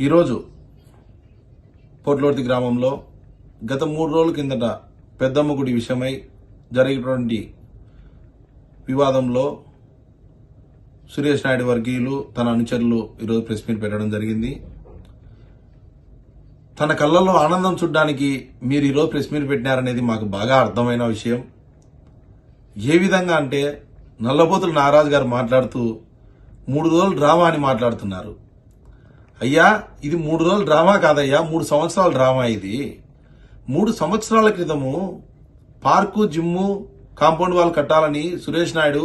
ఈరోజు పొట్లోర్తి గ్రామంలో గత మూడు రోజుల కిందట పెద్దమ్మ గుడి విషయమై జరిగినటువంటి వివాదంలో సురేష్ నాయుడు వర్గీయులు తన అనుచరులు ఈరోజు ప్రెస్ మీట్ పెట్టడం జరిగింది. తన కళ్ళల్లో ఆనందం చూడడానికి మీరు ఈరోజు ప్రెస్ మీట్ పెట్టినారనేది మాకు బాగా అర్థమైన విషయం. ఏ విధంగా అంటే నల్లబోతుల నారాజు గారు మాట్లాడుతూ మూడు రోజులు డ్రామా అని మాట్లాడుతున్నారు. అయ్యా ఇది మూడు రోజుల డ్రామా కాదయ్యా మూడు సంవత్సరాల డ్రామా ఇది. మూడు సంవత్సరాల క్రితము పార్కు జిమ్ము కాంపౌండ్ వాల్ కట్టాలని సురేష్ నాయుడు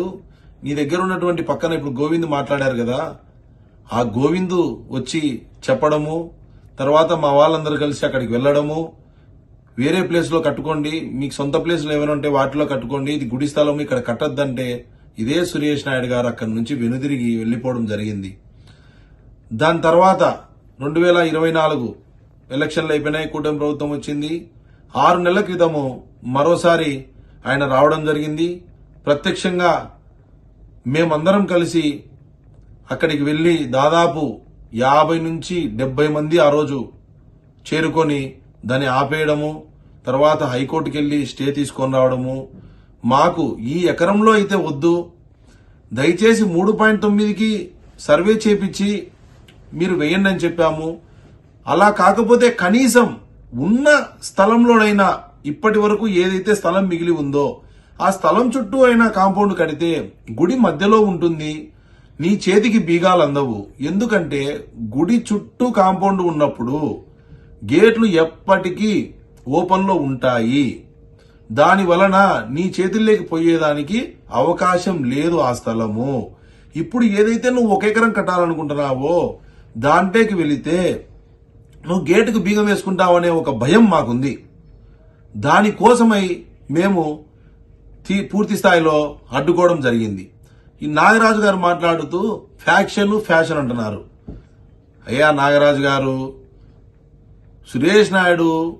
నీ దగ్గర ఉన్నటువంటి పక్కన ఇప్పుడు గోవింద్ మాట్లాడారు కదా. ఆ గోవిందు వచ్చి చెప్పడము తర్వాత మా వాళ్ళందరూ కలిసి అక్కడికి వెళ్ళడము. వేరే ప్లేస్లో కట్టుకోండి మీకు సొంత ప్లేస్లు ఏమైనా ఉంటే వాటిలో కట్టుకోండి ఇది గుడి స్థలం ఇక్కడ కట్టొద్దంటే ఇదే సురేష్ నాయుడు గారు అక్కడి నుంచి వెనుదిరిగి వెళ్ళిపోవడం జరిగింది. దాని తర్వాత రెండు వేల ఇరవై నాలుగు ఎలక్షన్లు అయిపోయినాయి కూటమి ప్రభుత్వం వచ్చింది. ఆరు నెలల క్రితము మరోసారి ఆయన రావడం జరిగింది. ప్రత్యక్షంగా మేమందరం కలిసి అక్కడికి వెళ్ళి దాదాపు యాభై నుంచి డెబ్బై మంది ఆ రోజు చేరుకొని దాన్ని ఆపేయడము తర్వాత హైకోర్టుకి వెళ్ళి స్టే తీసుకొని రావడము. మాకు ఈ ఎకరంలో అయితే వద్దు. దయచేసి మూడు పాయింట్ తొమ్మిదికి సర్వే చేపించి మీరు వేయండి అని చెప్పాము. అలా కాకపోతే కనీసం ఉన్న స్థలంలోనైనా ఇప్పటి వరకు ఏదైతే స్థలం మిగిలి ఉందో ఆ స్థలం చుట్టూ అయినా కాంపౌండ్ కడితే గుడి మధ్యలో ఉంటుంది. నీ చేతికి బీగాలు అందవు. ఎందుకంటే గుడి చుట్టూ కాంపౌండ్ ఉన్నప్పుడు గేట్లు ఎప్పటికీ ఓపెన్లో ఉంటాయి. దాని వలన నీ చేతుల్లోకి పోయేదానికి అవకాశం లేదు ఆ స్థలము. ఇప్పుడు ఏదైతే నువ్వు ఒక ఎకరం కట్టాలనుకుంటున్నావో దాంట్లోకి వెళితే నువ్వు గేటుకు బీగం వేసుకుంటావు అనే ఒక భయం మాకుంది. దానికోసమై మేము తీ- పూర్తి స్థాయిలో అడ్డుకోవడం జరిగింది. ఈ నాగరాజు గారు మాట్లాడుతూ ఫ్యాక్షన్ ఫ్యాషన్ అంటున్నారు. అయ్యా నాగరాజు గారు సురేష్ నాయుడు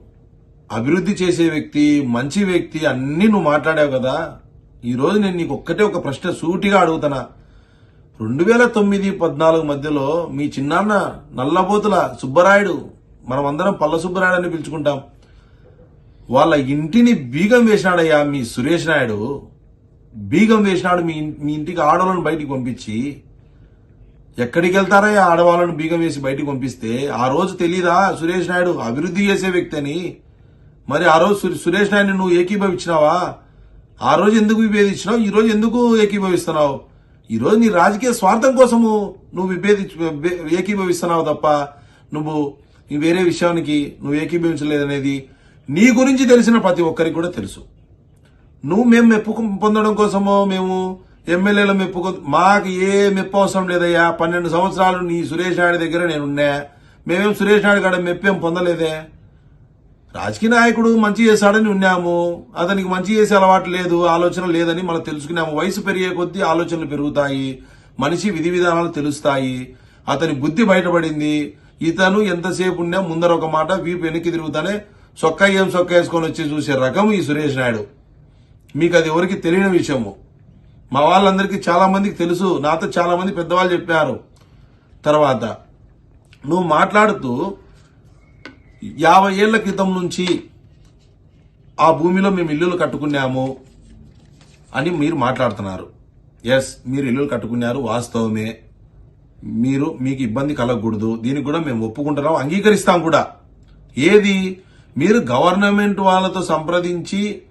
అభివృద్ధి చేసే వ్యక్తి మంచి వ్యక్తి అన్నీ నువ్వు మాట్లాడావు కదా. ఈరోజు నేను నీకు ఒక్కటే ఒక ప్రశ్న సూటిగా అడుగుతున్నా. రెండు వేల తొమ్మిది పద్నాలుగు మధ్యలో మీ చిన్నాన్న నల్లబోతుల సుబ్బరాయుడు మనం అందరం పల్ల సుబ్బరాయుడు అని పిలుచుకుంటాం. వాళ్ళ ఇంటిని బీగం వేసినాడయ్యా మీ సురేష్ నాయుడు. బీగం వేసినాడు మీ మీ ఇంటికి ఆడవాళ్ళను బయటికి పంపించి ఎక్కడికి వెళ్తారయ్యా ఆడవాళ్ళను బీగం వేసి బయటికి పంపిస్తే? ఆ రోజు తెలీదా సురేష్ నాయుడు అభివృద్ధి చేసే వ్యక్తి అని? మరి ఆ రోజు సురేష్ నాయుడు నువ్వు ఏకీభవించినావా? ఆ రోజు ఎందుకు విభేదించినావు? ఈ రోజు ఎందుకు ఏకీభవిస్తున్నావు? ఈరోజు నీ రాజకీయ స్వార్థం కోసము నువ్వు విభేది ఏకీభవిస్తున్నావు తప్ప నువ్వు ఈ వేరే విషయానికి నువ్వు ఏకీభవించలేదనేది నీ గురించి తెలిసిన ప్రతి ఒక్కరికి కూడా తెలుసు. నువ్వు మేము మెప్పు పొందడం కోసమో మేము ఎమ్మెల్యేల మెప్పు మాకు ఏ మెప్పు అవసరం లేదయ్యా. పన్నెండు సంవత్సరాలు నీ సురేష్ నాయుడు దగ్గర నేనున్నా. మేమేం సురేష్ నాయుడు కాడ మెప్పేం పొందలేదే? రాజకీయ నాయకుడు మంచి చేశాడని ఉన్నాము అతనికి మంచి చేసే అలవాటు లేదు ఆలోచన లేదని మనం తెలుసుకున్నాము. వయసు పెరిగే కొద్దీ ఆలోచనలు పెరుగుతాయి మనిషి విధి విధానాలు తెలుస్తాయి అతని బుద్ధి బయటపడింది ఇతను ఎంతసేపు ఉన్నా ముందర ఒక మాట వీపు వెనక్కి తిరుగుతానే సొక్క ఏం సొక్క వేసుకొని వచ్చి చూసే రకం ఈ సురేష్ నాయుడు. మీకు అది ఎవరికి తెలియని విషయము. మా వాళ్ళందరికీ చాలా మందికి తెలుసు నాతో చాలా మంది పెద్దవాళ్ళు చెప్పారు. తర్వాత నువ్వు మాట్లాడుతూ యాభై ఏళ్ళ క్రితం నుంచి ఆ భూమిలో మేము ఇల్లులు కట్టుకున్నాము అని మీరు మాట్లాడుతున్నారు. ఎస్ మీరు ఇల్లులు కట్టుకున్నారు వాస్తవమే. మీరు మీకు ఇబ్బంది కలగకూడదు. దీనికి కూడా మేము ఒప్పుకుంటున్నాం అంగీకరిస్తాం కూడా. ఏది? మీరు గవర్నమెంట్ వాళ్ళతో సంప్రదించి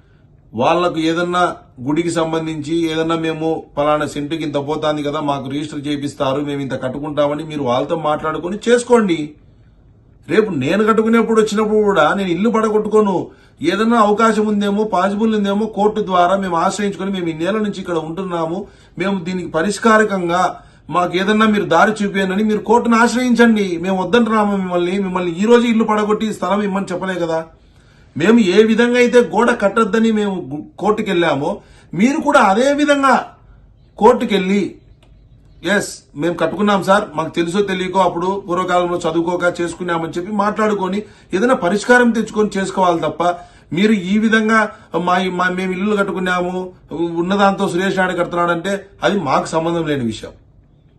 వాళ్ళకు ఏదన్నా గుడికి సంబంధించి ఏదన్నా మేము పలానా సెంటుకి ఇంత పోతాంది కదా మాకు రిజిస్టర్ చేపిస్తారు మేము ఇంత కట్టుకుంటామని మీరు వాళ్ళతో మాట్లాడుకొని చేసుకోండి. రేపు నేను కట్టుకునేప్పుడు వచ్చినప్పుడు కూడా నేను ఇల్లు పడగొట్టుకోను. ఏదైనా అవకాశం ఉందేమో పాసిబుల్ ఉందేమో కోర్టు ద్వారా మేము ఆశ్రయించుకొని మేము ఇన్నేళ్ళ నుంచి ఇక్కడ ఉంటున్నాము. మేము దీనికి పరిష్కారకంగా మాకు ఏదన్నా మీరు దారి చూపేయనని మీరు కోర్టును ఆశ్రయించండి. మేము వద్దంటున్నాము మిమ్మల్ని. మిమ్మల్ని ఈ రోజు ఇల్లు పడగొట్టి స్థలం ఇమ్మని చెప్పలే కదా. మేము ఏ విధంగా అయితే గోడ కట్టొద్దని మేము కోర్టుకెళ్ళామో మీరు కూడా అదే విధంగా కోర్టుకెళ్ళి ఎస్ మేము కట్టుకున్నాం సార్. మాకు తెలుసో తెలియకో అప్పుడు పూర్వకాలంలో చదువుకోక చేసుకున్నామని చెప్పి మాట్లాడుకొని ఏదైనా పరిష్కారం తెచ్చుకొని చేసుకోవాలి తప్ప మీరు ఈ విధంగా మా మా మేము ఇల్లు కట్టుకున్నాము ఉన్నదాంతో సురేష్ నాయుడు కడుతున్నాడంటే అది మాకు సంబంధం లేని విషయం.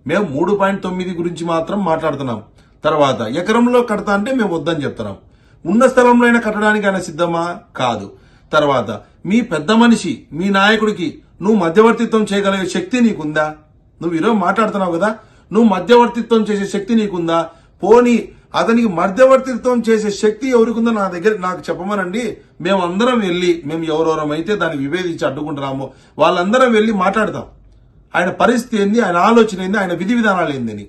మేము మూడు పాయింట్ తొమ్మిది గురించి మాత్రం మాట్లాడుతున్నాం. తర్వాత ఎకరంలో కడతా అంటే మేము వద్దని చెప్తున్నాం. ఉన్న స్థలంలో అయినా కట్టడానికి ఆయన సిద్ధమా? కాదు. తర్వాత మీ పెద్ద మనిషి మీ నాయకుడికి నువ్వు మధ్యవర్తిత్వం చేయగలిగే శక్తి నీకుందా? నువ్వు ఈరోజు మాట్లాడుతున్నావు కదా? నువ్వు మధ్యవర్తిత్వం చేసే శక్తి నీకుందా? పోనీ అతనికి మధ్యవర్తిత్వం చేసే శక్తి ఎవరికిందో నా దగ్గర నాకు చెప్పమనండి. మేము అందరం వెళ్ళి మేము ఎవరెవరం అయితే దాన్ని విభేదించి అడ్డుకుంటున్నామో వాళ్ళందరం వెళ్ళి మాట్లాడతాం ఆయన పరిస్థితి ఏంది? ఆయన ఆలోచన ఏంది? ఆయన విధి విధానాలు ఏందని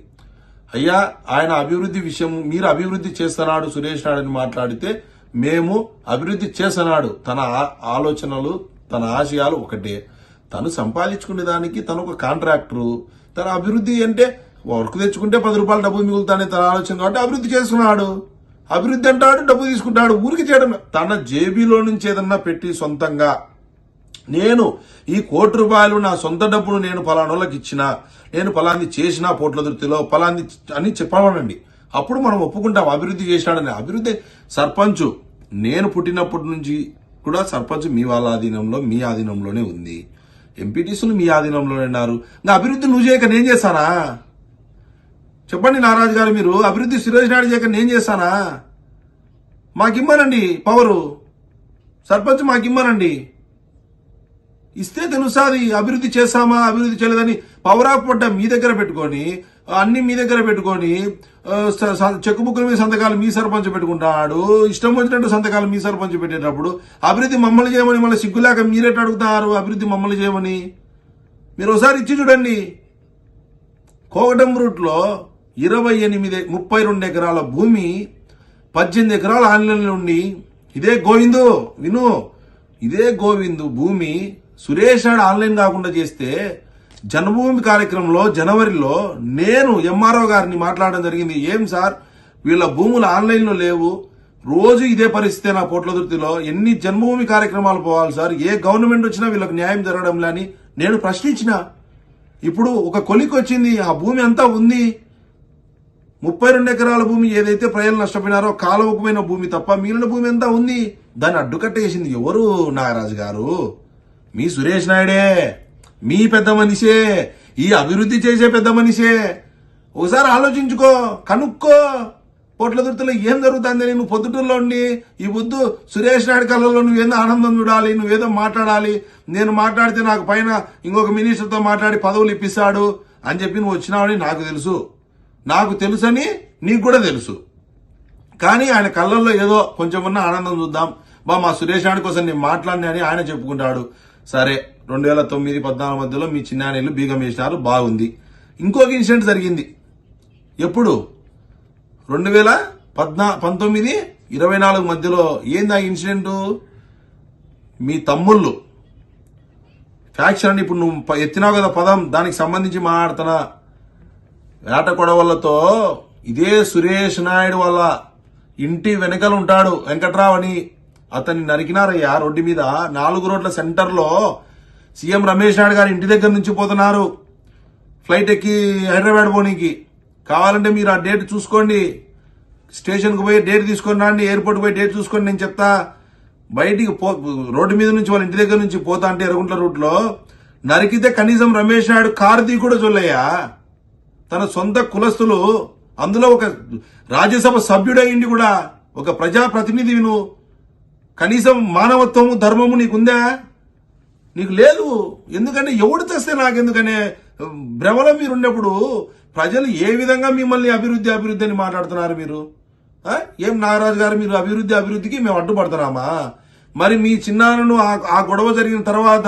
అయ్యా ఆయన అభివృద్ధి విషయం మీరు అభివృద్ధి చేస్తున్నాడు సురేష్ నాయుడు అని మాట్లాడితే మేము అభివృద్ధి చేస్తున్నాడు. తన ఆ- ఆలోచనలు తన ఆశయాలు ఒకటే. తను సంపాదించుకునే దానికి తను ఒక కాంట్రాక్టరు. తన అభివృద్ధి అంటే వర్క్ తెచ్చుకుంటే పది రూపాయలు డబ్బు మిగులుతానే తన ఆలోచన కాబట్టి అభివృద్ధి చేస్తున్నాడు. అభివృద్ధి అంటాడు డబ్బు తీసుకుంటాడు ఊరికి చేయడం తన జేబీలో నుంచి ఏదన్నా పెట్టి సొంతంగా నేను ఈ కోటి రూపాయలు నా సొంత డబ్బును నేను పలానోళ్ళకి ఇచ్చిన నేను పలాంది చేసిన పోట్ల దృప్తిలో పలాంది అని చెప్పమనండి. అప్పుడు మనం ఒప్పుకుంటాం అభివృద్ధి చేశాడని. అభివృద్ధి సర్పంచ్ నేను పుట్టినప్పటి నుంచి కూడా సర్పంచ్ మీ వాళ్ళ ఆధీనంలో మీ ఆధీనంలోనే ఉంది. ఎంపీటీసులు మీ ఆధీనంలోనే ఉన్నారు. నా అభివృద్ధి నువ్వు చేయక నేను చేస్తానా చెప్పండి నారాజు గారు మీరు. అభివృద్ధి సురేష్ నాయుడు చేయక నేను చేస్తానా మాకిమ్మనండి పవరు. సర్పంచ్ మాకిమ్మనండి. ఇస్తే తెలుసాది అభివృద్ధి చేశామా అభివృద్ధి చేయలేదని పవర్ ఆఫ్ పడ్డ మీ దగ్గర పెట్టుకొని అన్ని మీ దగ్గర పెట్టుకొని స- స- చెక్ బుక్ల మీద సంతకాలు మీ సర్పంచ్ పెట్టుకుంటాడు. ఇష్టం వచ్చినట్టు సంతకాలు మీ సర్పంచ్ పెట్టేటప్పుడు అభివృద్ధి మమ్మల్ని చేయమని మళ్ళీ సిగ్గులేక మీరేట అడుగుతారు అభివృద్ధి మమ్మల్ని చేయమని? మీరు ఒకసారి ఇచ్చి చూడండి. కోగటం రూట్లో ఇరవై ఎనిమిది ముప్పై రెండు ఎకరాల భూమి పద్దెనిమిది ఎకరాల ఆన్లైన్లో ఉండి ఇదే గోవిందు విను. ఇదే గోవిందు భూమి సురేష్ ఆన్లైన్ కాకుండా చేస్తే జన్మభూమి కార్యక్రమంలో జనవరిలో నేను ఎంఆర్ఓ గారిని మాట్లాడడం జరిగింది. ఏం సార్? వీళ్ళ భూములు ఆన్లైన్లో లేవు. రోజు ఇదే పరిస్థితి నా పోట్లదుర్తిలో ఎన్ని జన్మభూమి కార్యక్రమాలు పోవాలి సార్? ఏ గవర్నమెంట్ వచ్చినా వీళ్ళకి న్యాయం జరగడం లేని నేను ప్రశ్నించిన. ఇప్పుడు ఒక కొలికి వచ్చింది. ఆ భూమి అంతా ఉంది. ముప్పై రెండు ఎకరాల భూమి ఏదైతే ప్రజలు నష్టపోయినారో కాలవకమైన భూమి తప్ప మిగిలిన భూమి అంతా ఉంది. దాన్ని అడ్డుకట్టేసింది ఎవరు నాగరాజు గారు? మీ సురేష్ నాయుడే. మీ పెద్ద మనిషే ఈ అభివృద్ధి చేసే పెద్ద మనిషే. ఒకసారి ఆలోచించుకో కనుక్కో. పొట్ల దుర్తిలో ఏం జరుగుతుంది నువ్వు పొద్దుటూరులో ఉండి ఈ బుద్ధు సురేష్ నాయుడు కళ్ళలో నువ్వేదో ఆనందం చూడాలి నువ్వేదో మాట్లాడాలి. నేను మాట్లాడితే నాకు పైన ఇంకొక మినిస్టర్తో మాట్లాడి పదవులు ఇప్పిస్తాడు అని చెప్పి నువ్వు వచ్చినావని నాకు తెలుసు. నాకు తెలుసని నీకు కూడా తెలుసు. కానీ ఆయన కళ్ళల్లో ఏదో కొంచెం ఉన్న ఆనందం చూద్దాం. బా మా సురేష్ నాయుడు కోసం నేను మాట్లాడినా అని ఆయన చెప్పుకుంటాడు. సరే రెండు వేల తొమ్మిది పద్నాలుగు మధ్యలో మీ చిన్నాయనలు బీగం వేసినారు బాగుంది. ఇంకొక ఇన్సిడెంట్ జరిగింది. ఎప్పుడు? రెండు వేల పద్నా పంతొమ్మిది ఇరవై నాలుగు మధ్యలో ఏంది ఆ ఇన్సిడెంట్? మీ తమ్ముళ్ళు ఫ్యాక్షన్ అని ఇప్పుడు నువ్వు ఎత్తినావు కదా పదం దానికి సంబంధించి మాట్లాడుతున్నా. వేట కొడవలతో ఇదే సురేష్ నాయుడు వాళ్ళ ఇంటి వెనకలు ఉంటాడు వెంకట్రావు అని అతన్ని నరికినారయ్యా. రోడ్డు మీద నాలుగు రోడ్ల సెంటర్లో సీఎం రమేష్ నాయుడు గారి ఇంటి దగ్గర నుంచి పోతున్నారు. ఫ్లైట్ ఎక్కి హైదరాబాద్ పోనీకి. కావాలంటే మీరు ఆ డేట్ చూసుకోండి. స్టేషన్కి పోయి డేట్ తీసుకొని రండి. ఎయిర్పోర్ట్ పోయి డేట్ చూసుకోండి. నేను చెప్తా. బయటికి పో రోడ్డు మీద నుంచి వాళ్ళ ఇంటి దగ్గర నుంచి పోతా అంటే ఎర్రగుంట్ల రూట్లో నరికితే కనీసం రమేష్ నాయుడు కారు కూడా చూడలేయా? తన సొంత కులస్తులు అందులో ఒక రాజ్యసభ సభ్యుడైండి కూడా. ఒక ప్రజాప్రతినిధి నువ్వు కనీసం మానవత్వము ధర్మము నీకుందా? నీకు లేదు. ఎందుకంటే ఎవడు తెస్తే నాకెందుకనే? భ్రమలో మీరు ఉన్నప్పుడు ప్రజలు ఏ విధంగా మిమ్మల్ని అభివృద్ధి అభివృద్ధి అని మాట్లాడుతున్నారు మీరు? ఏం నాగరాజు గారు మీరు అభివృద్ధి అభివృద్ధికి మేము అడ్డుపడుతున్నామా? మరి మీ చిన్నాను ఆ- గొడవ జరిగిన తర్వాత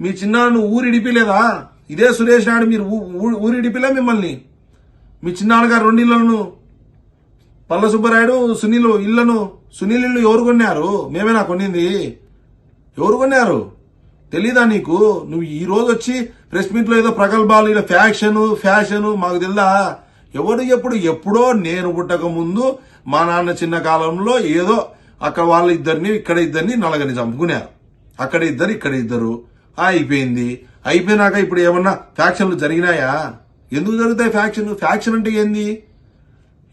మీ చిన్నాను ఊరిడిపిలేదా? ఇదే సురేష్ నాయుడు మీరు ఊ- ఊరిడిపిలే మిమ్మల్ని? మీ చిన్నాన్న గారు రెండు ఇళ్ళను పల్ల సుబ్బరాయుడు సునీలు ఇళ్ళను సునీల్ ఇల్లు ఎవరు కొన్నారు? మేమేనా కొనింది ఎవరు కొన్నారు? తెలీదా నీకు? నువ్వు ఈ రోజు వచ్చి ప్రెస్ మీట్లో ఏదో ప్రగల్భాలు ఇలా ఫ్యాక్షన్ ఫ్యాషన్ మాకు తెలుదా? ఎవరు ఎప్పుడు ఎప్పుడో నేను పుట్టక ముందు మా నాన్న చిన్న కాలంలో ఏదో అక్కడ వాళ్ళ ఇద్దరిని ఇక్కడ ఇద్దరిని నలగని చంపుకున్నారు. అక్కడ ఇద్దరు ఇక్కడ ఇద్దరు. ఆ, అయిపోయింది. అయిపోయినాక ఇప్పుడు ఏమన్నా ఫ్యాక్షన్లు జరిగినాయా? ఎందుకు జరుగుతాయి ఫ్యాక్షన్ ఫ్యాక్షన్ అంటే ఏంది?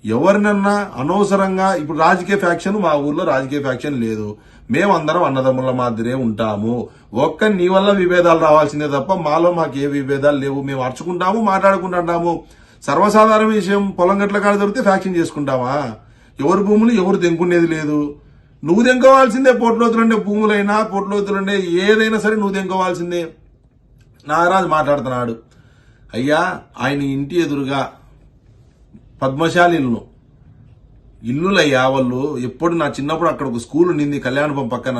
ఎవరినన్నా అనవసరంగా ఇప్పుడు రాజకీయ ఫ్యాక్షన్ మా ఊర్లో రాజకీయ ఫ్యాక్షన్ లేదు. మేమందరం అన్నదమ్ముల మాదిరే ఉంటాము. ఒక్క నీ వల్ల విభేదాలు రావాల్సిందే తప్ప మాలో మాకు ఏ విభేదాలు లేవు. మేము అర్చుకుంటాము మాట్లాడుకుంటాము సర్వసాధారణ విషయం పొలం గట్ల కాడ దొరికితే ఫ్యాక్షన్ చేసుకుంటావా ఎవరి భూములు ఎవరు దెంకునేది లేదు. నువ్వు దెంకోవాల్సిందే పోట్లోతులుండే భూములైనా పోట్లోతులుండే ఏదైనా సరే నువ్వు తెంకోవాల్సిందే. నాగరాజు మాట్లాడుతున్నాడు. అయ్యా ఆయన ఇంటి ఎదురుగా పద్మశాలి ఇల్లు ఇల్లులయ్యా వాళ్ళు ఎప్పుడు నా చిన్నప్పుడు అక్కడ ఒక స్కూల్ ఉండింది కళ్యాణపురం పక్కన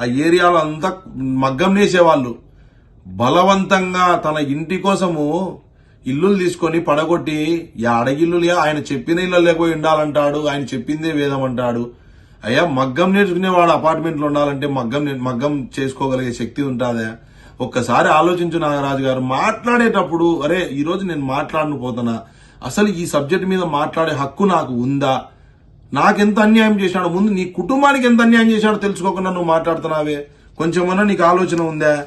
ఆ ఏరియాలో అంతా మగ్గం నేసేవాళ్ళు. బలవంతంగా తన ఇంటి కోసము ఇల్లులు తీసుకొని పడగొట్టి అడగిల్లులే ఆయన చెప్పిన ఇల్లు లేకపోయి ఉండాలంటాడు ఆయన చెప్పిందే వేదం అంటాడు. అయ్యా మగ్గం నేర్చుకునేవాడు అపార్ట్మెంట్లో ఉండాలంటే మగ్గం మగ్గం చేసుకోగలిగే శక్తి ఉంటుందా? ఒక్కసారి ఆలోచించు నాగరాజు గారు మాట్లాడేటప్పుడు అరే ఈరోజు నేను మాట్లాడను పోతున్నా. అసలు ఈ సబ్జెక్ట్ మీద మాట్లాడే హక్కు నాకు ఉందా? నాకెంత అన్యాయం చేశాడు? ముందు నీ కుటుంబానికి ఎంత అన్యాయం చేశాడో తెలుసుకోకుండా నువ్వు మాట్లాడుతున్నావే. కొంచెమన్నా నీకు ఆలోచన ఉందా?